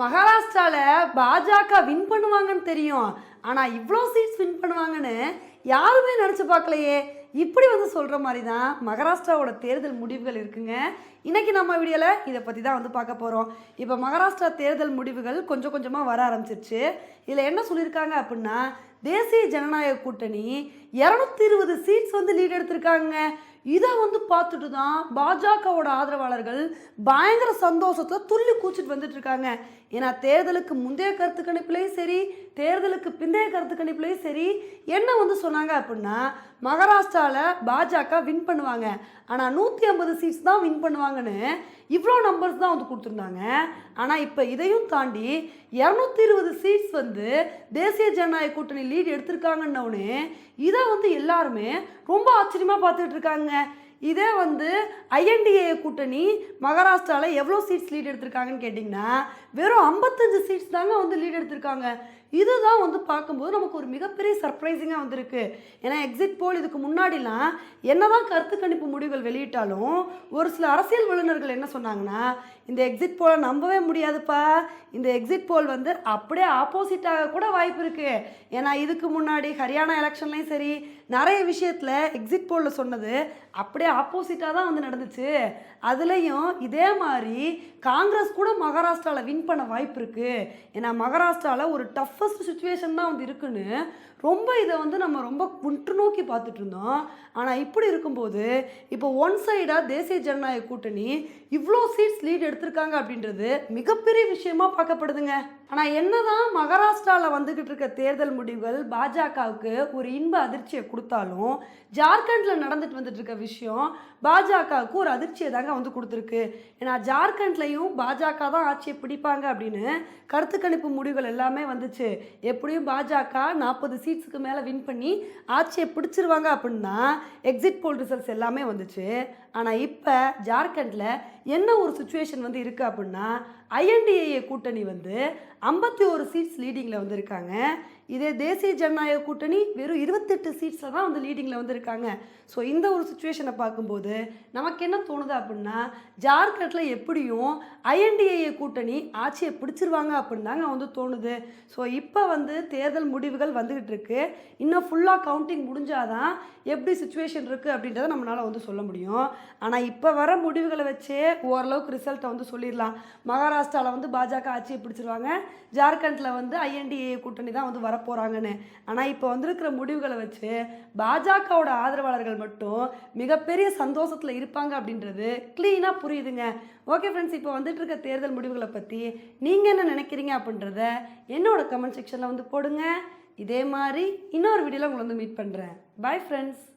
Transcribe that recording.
மகாராஷ்டிராவில் பாஜக வின் பண்ணுவாங்கன்னு தெரியும். ஆனால் இவ்வளோ சீட்ஸ் வின் பண்ணுவாங்கன்னு யாருமே நினச்சி பார்க்கலையே. இப்படி வந்து சொல்கிற மாதிரி தான் மகாராஷ்டிராவோட தேர்தல் முடிவுகள் இருக்குங்க. இன்றைக்கி நம்ம வீடியோவில் இதை பற்றி தான் வந்து பார்க்க போகிறோம் இப்போ மகாராஷ்டிரா தேர்தல் முடிவுகள் கொஞ்சம் கொஞ்சமாக வர ஆரம்பிச்சிருச்சு. இதில் என்ன சொல்லியிருக்காங்க அப்படின்னா தேசிய ஜனநாயக கூட்டணி இரநூத்தி இருபது சீட்ஸ் வந்து லீட் எடுத்திருக்காங்க. இதை வந்து பார்த்துட்டு தான் பாஜகவோட ஆதரவாளர்கள் பயங்கர சந்தோஷத்தை துள்ளி கூச்சிட்டு வந்துட்டு இருக்காங்க ஏன்னா தேர்தலுக்கு முந்தைய கருத்து கணிப்புலையும் சரி தேர்தலுக்கு பிந்தைய கருத்து கணிப்புலையும் சரி என்ன வந்து சொன்னாங்க அப்படின்னா மகாராஷ்டிராவில் பாஜக வின் பண்ணுவாங்க. ஆனால் நூற்றி ஐம்பது சீட்ஸ் தான் வின் பண்ணுவாங்கன்னு இவ்வளோ நம்பர்ஸ் தான் வந்து கொடுத்துருந்தாங்க. ஆனால் இப்போ இதையும் தாண்டி இரநூத்தி இருபது சீட்ஸ் வந்து தேசிய ஜனநாயக கூட்டணி லீட் எடுத்திருக்காங்கன்னொடனே இதை வந்து எல்லாருமே ரொம்ப ஆச்சரியமாக பார்த்துட்டு இருக்காங்க. பண்ணுங்கள் இதே வந்து ஐஎன்டிஏ கூட்டணி மகாராஷ்டிராவில் எவ்வளோ சீட்ஸ் லீட் எடுத்திருக்காங்கன்னு கேட்டிங்கன்னா வெறும் ஐம்பத்தஞ்சு சீட்ஸ் தாங்க வந்து லீட் எடுத்திருக்காங்க. இதுதான் வந்து பார்க்கும்போது நமக்கு ஒரு மிகப்பெரிய சர்ப்ரைசிங்காக வந்திருக்கு. ஏன்னா எக்ஸிட் போல் இதுக்கு முன்னாடிலாம் என்னதான் கருத்து கணிப்பு முடிவுகள் வெளியிட்டாலும் ஒரு சில அரசியல் வல்லுநர்கள் என்ன சொன்னாங்கன்னா இந்த எக்ஸிட் போலை நம்பவே முடியாதுப்பா. இந்த எக்ஸிட் போல் வந்து அப்படியே ஆப்போசிட்டாக கூட வாய்ப்பு இருக்குது ஏன்னா இதுக்கு முன்னாடி ஹரியானா எலெக்ஷன்லேயும் சரி நிறைய விஷயத்தில் எக்ஸிட் போலில் சொன்னது அப்படியே ஆப்போசிட்டாக தான் வந்து நடந்துச்சு. அதுலேயும் இதே மாதிரி காங்கிரஸ் கூட மகாராஷ்டிராவில் வின் பண்ண வாய்ப்பு இருக்குது ஏன்னா மகாராஷ்டிராவில் ஒரு டஃபஸ்ட் சுச்சுவேஷன் தான் வந்து இருக்குன்னு ரொம்ப இதை வந்து நம்ம ரொம்ப உற்று நோக்கி பார்த்துட்டு இருந்தோம். ஆனால் இப்படி இருக்கும்போது இப்போ ஒன் சைடாக தேசிய ஜனநாயக கூட்டணி இவ்வளோ சீட்ஸ் லீட் எடுத்திருக்காங்க அப்படின்றது மிகப்பெரிய விஷயமா பார்க்கப்படுதுங்க. ஆனால் என்னதான் மகாராஷ்டிராவில் வந்துக்கிட்டு இருக்க தேர்தல் முடிவுகள் பாஜகவுக்கு ஒரு இன்ப அதிர்ச்சியை கொடுத்தாலும் ஜார்க்கண்டில் நடந்துட்டு வந்துட்டு இருக்க விஷயம் பாஜகவுக்கு ஒரு அதிர்ச்சியை தாங்க வந்து கொடுத்துருக்கு. ஏன்னா ஜார்க்கண்டில் ஜார்க்கண்ட்லையும் பாஜக தான் ஆட்சியை பிடிப்பாங்க அப்படின்னு கருத்து கணிப்பு முடிவுகள் எல்லாமே வந்துச்சு. எப்படியும் பாஜக நாற்பது சீட்ஸுக்கு மேலே வின் பண்ணி ஆட்சியை பிடிச்சிருவாங்க அப்படின்னா எக்ஸிட் போல் ரிசல்ட்ஸ் எல்லாமே வந்துச்சு. ஆனால் இப்போ ஜார்க்கண்டில் என்ன ஒரு சுச்சுவேஷன் வந்து இருக்குது அப்படின்னா ஐஎன்டிஏ கூட்டணி வந்து ஐம்பத்தி ஒரு சீட்ஸ் லீடிங்கில் வந்திருக்காங்க. இதே தேசிய ஜனநாயக கூட்டணி வெறும் இருபத்தெட்டு சீட்ஸில் தான் வந்து லீடிங்கில் வந்திருக்காங்க. ஸோ இந்த ஒரு சுச்சுவேஷனை பார்க்கும்போது நமக்கு என்ன தோணுது அப்படின்னா ஜார்க்கண்டில் எப்படியும் ஐஎன்டிஏஏ கூட்டணி ஆட்சியை பிடிச்சிருவாங்க அப்படின்னு தாங்க வந்து தோணுது. ஸோ இப்போ வந்து தேர்தல் முடிவுகள் வந்துக்கிட்டு இருக்கு. இன்னும் ஃபுல்லாக கவுண்டிங் முடிஞ்சாதான் எப்படி சுச்சுவேஷன் இருக்குது அப்படின்றத நம்மளால் வந்து சொல்ல முடியும். ஆனால் இப்போ வர முடிவுகளை வச்சே ஓரளவுக்கு ரிசல்ட்டை வந்து சொல்லிடலாம். மகாராஷ்டிராவில் வந்து பாஜக ஆட்சியை பிடிச்சிருவாங்க. ஜார்க்கண்டில் வந்து ஐஎன்டிஏ கூட்டணி தான் வந்து வரப்போகிறாங்கன்னு ஆனால் இப்போ வந்திருக்கிற முடிவுகளை வச்சு பாஜகவோட ஆதரவாளர்கள் மட்டும் மிகப்பெரிய சந்தோஷத்தில் இருப்பாங்க அப்படின்றது க்ளீனாக புரியுதுங்க. ஓகே ஃப்ரெண்ட்ஸ் இப்போ வந்துட்டு இருக்க தேர்தல் முடிவுகளை பற்றி நீங்கள் என்ன நினைக்கிறீங்க அப்படின்றத என்னோட கமெண்ட் செக்ஷனில் வந்து போடுங்க. இதே மாதிரி இன்னொரு வீடியோவில் உங்களை வந்து மீட் பண்ணுறேன் பாய் ஃப்ரெண்ட்ஸ்